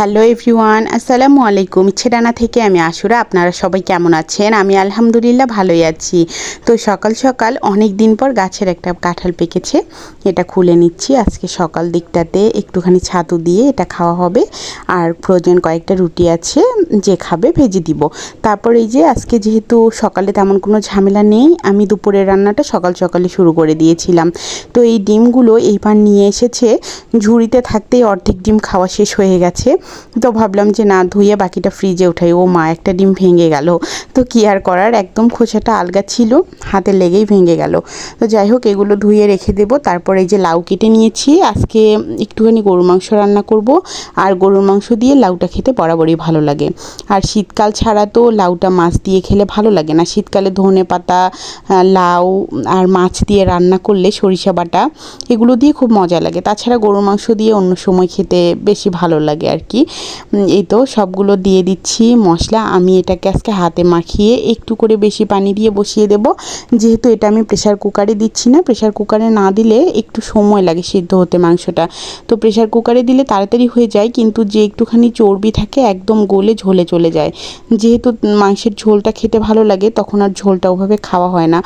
Hello everyone, আসসালামু আলাইকুম। ইচ্ছেডানা থেকে আমি আশুরা, আপনারা সবাই কেমন আছেন? আমি আলহামদুলিল্লাহ ভালোই আছি। তো সকাল সকাল অনেক দিন পর গাছের একটা কাঁঠাল পেকেছে, এটা খুলে নিচ্ছি। আজকে সকাল দিকটাতে একটুখানি ছাতু দিয়ে এটা খাওয়া হবে। আর প্রয়োজন কয়েকটা রুটি আছে, যে খাবে ভেজে দিব। তারপর এই যে আজকে যেহেতু সকালে তেমন কোনো ঝামেলা নেই, আমি দুপুরের রান্নাটা সকাল সকালে শুরু করে দিয়েছিলাম। তো এই ডিমগুলো এইবার নিয়ে এসেছে, ঝুড়িতে থাকতেই অর্ধেক ডিম খাওয়া শেষ হয়ে গেছে। তো ভাবলাম যে না, ধুয়ে বাকিটা ফ্রিজে উঠাই। ও মা, একটা ডিম ভেঙে গেল। তো কী আর করার? একদম খোসাটা আলগা ছিল, হাতে লেগেই ভেঙে গেল। তো যাই হোক, এগুলো ধুয়ে রেখে দেবো। তারপরে এই যে লাউ কেটে নিয়েছি, আজকে একটুখানি গরুর মাংস রান্না করব। আর গরুর মাংস দিয়ে লাউটা খেতে বরাবরই ভালো লাগে। আর শীতকাল ছাড়া তো লাউটা মাছ দিয়ে খেলে ভালো লাগে না। শীতকালে ধনে পাতা লাউ আর মাছ দিয়ে রান্না করলে সরিষা বাটা, এগুলো দিয়ে খুব মজা লাগে। তাছাড়া গরুর মাংস দিয়ে অন্য সময় খেতে বেশি ভালো লাগে আর কি। এই তো সবগুলো দিয়ে দিচ্ছি মশলা। আমি এটাকে আজকে হাতে মাখিয়ে একটু করে বেশি পানি দিয়ে বসিয়ে দেব। যেহেতু এটা আমি প্রেশার কুকারে দিচ্ছি না। প্রেশার কুকারে না দিলে একটু সময় লাগে সিদ্ধ হতে মাংসটা। তো প্রেশার কুকারে দিলে তাড়াতাড়ি হয়ে যায়, কিন্তু যে একটুখানি চর্বি থাকে একদম গোলে ঝোলে চলে যায়। যেহেতু মাংসের ঝোলটা খেতে ভালো লাগে, তখন আর ঝোলটা ওভাবে খাওয়া হয় না।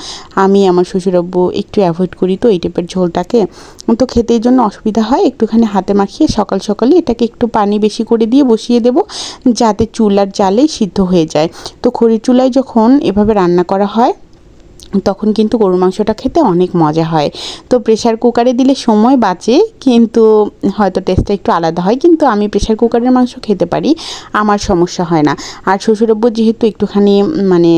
আমি আমার শ্বশুরব্বু একটু অ্যাভয়েড করি তো এই টাইপের ঝোলটাকে। তো খেতে জন্য অসুবিধা হয়। একটুখানি হাতে মাখিয়ে সকাল সকালে এটাকে একটু পানি বেশি করে দিয়ে বসিয়ে দেব যাতে চুলার জালেই সিদ্ধ হয়ে যায়। তো খড়ির চুলায় যখন এভাবে রান্না করা হয় তখন কিন্তু গরুর মাংসটা খেতে অনেক মজা হয়। তো প্রেশার কুকারে দিলে সময় বাঁচে, কিন্তু হয়তো টেস্টটা একটু আলাদা হয়, কিন্তু আমি প্রেশার কুকারের মাংস খেতে পারি, আমার সমস্যা হয় না। আর শ্বশুরব্বর যেহেতু একটুখানি মানে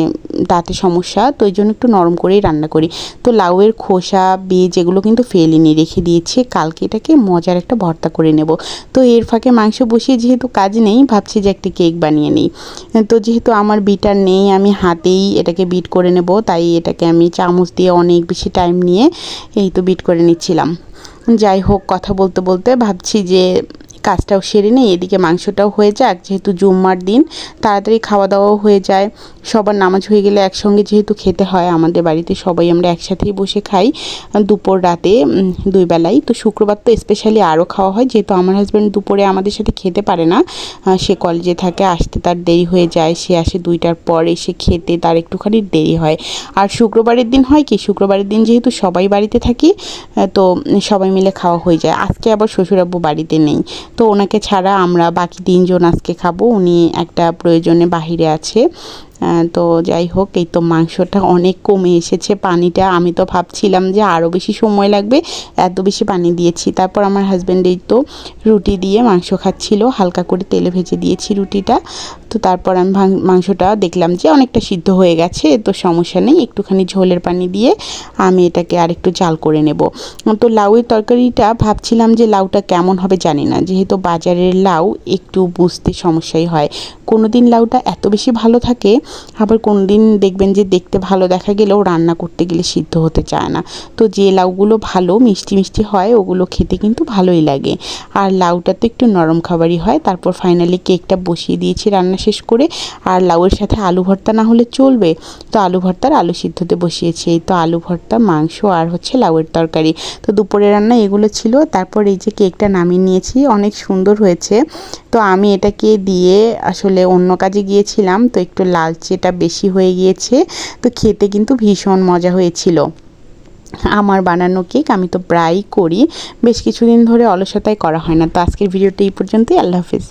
দাঁতে সমস্যা, তো এই জন্য একটু নরম করেই রান্না করি। তো লাউয়ের খোসা, বীজ এগুলো কিন্তু ফেলিনি, রেখে দিয়েছি, কালকে এটাকে মজার একটা ভর্তা করে নেব। তো এর ফাঁকে মাংস বসিয়ে যেহেতু কাজ নেই, ভাবছি যে একটি কেক বানিয়ে নিই। তো যেহেতু আমার বিটার নেই, আমি হাতেই এটাকে বিট করে নেব, তাই এটাকে আমি চামচ দিয়ে অনেক বেশি টাইম নিয়ে এই তো বিট করে নিচ্ছিলাম। যাই হোক, কথা বলতে বলতে ভাবছি যে কাজটাও সেরে নেই, এদিকে মাংসটাও হয়ে যাক, যেহেতু জুম্মার দিন, তাড়াতাড়ি খাওয়া দাওয়াও হয়ে যায়, সবার নামাজ হয়ে গেলে একসঙ্গে যেহেতু খেতে হয়, আমাদের বাড়িতে সবাই আমরা একসাথেই বসে খাই, দুপুর রাতে দুই বেলায় তো শুক্রবার তো স্পেশালি আরও খাওয়া হয়, যেহেতু আমার হাজব্যান্ড দুপুরে আমাদের সাথে খেতে পারে না সে কলেজে থাকে, আসতে তার দেরি হয়ে যায়, সে আসে দুইটার পর এসে খেতে তার একটুখানি দেরি হয়। আর শুক্রবারের দিন হয় কি, শুক্রবারের দিন যেহেতু সবাই বাড়িতে থাকি তো সবাই মিলে খাওয়া হয়ে যায়, আজকে আবার শ্বশুরাব্বু বাড়িতে নেই। তো ওনাকে ছাড়া আমরা বাকি তিনজন আজকে খাব। উনি একটা প্রয়োজনে বাহিরে আছে। তো যাই হোক, এই তো মাংসটা অনেক কমে এসেছে পানিটা। আমি তো ভাবছিলাম যে আরও বেশি সময় লাগবে, এত বেশি পানি দিয়েছি। তারপর আমার হাজব্যান্ড এই তো রুটি দিয়ে মাংস খাচ্ছিল, হালকা করে তেলে ভেজে দিয়েছি রুটিটা। তো তারপর আমি মাংসটা দেখলাম যে অনেকটা সিদ্ধ হয়ে গেছে, তো সমস্যা নেই, একটুখানি ঝোলের পানি দিয়ে আমি এটাকে আরেকটু জাল করে নেব। তো লাউয়ের তরকারিটা ভাবছিলাম যে লাউটা কেমন হবে জানি না, যেহেতু বাজারের লাউ একটু বুঝতে সমস্যাই হয়। কোনো দিন লাউটা এত বেশি ভালো থাকে আবার কোনো দিন দেখবেন যে দেখতে ভালো দেখা গেলেও রান্না করতে গেলে সিদ্ধ হতে চায় না। তো যে লাউগুলো ভালো, মিষ্টি মিষ্টি হয়, ওগুলো খেতে কিন্তু ভালোই লাগে। আর লাউটা তো একটু নরম খাবারই হয়, তারপর ফাইনালি কেকটা বসিয়ে দিয়েছি রান্না শেষ করে। আর লাউয়ের সাথে আলু ভর্তা না হলে চলবে। তো আলু ভর্তার আলু সিদ্ধতে বসিয়েছি। এই তো আলু ভর্তা, মাংস আর হচ্ছে লাউয়ের তরকারি। তো দুপুরে রান্না এগুলো ছিল। তারপর এই যে কেকটা নামিয়ে নিয়েছি, অনেক সুন্দর হয়েছে। তো আমি এটাকে দিয়ে আসলে অন্য কাজে গিয়েছিলাম। তো একটু লালচেটা বেশি হয়ে গিয়েছে, তো খেতে কিন্তু ভীষণ মজা হয়েছিল। আমার বানানো কেক আমি তো প্রায়ই করি, বেশ কিছুদিন ধরে অলসতায় করা হয় না, তো আজকের ভিডিওটা এই পর্যন্তই, আল্লাহ হাফিজ।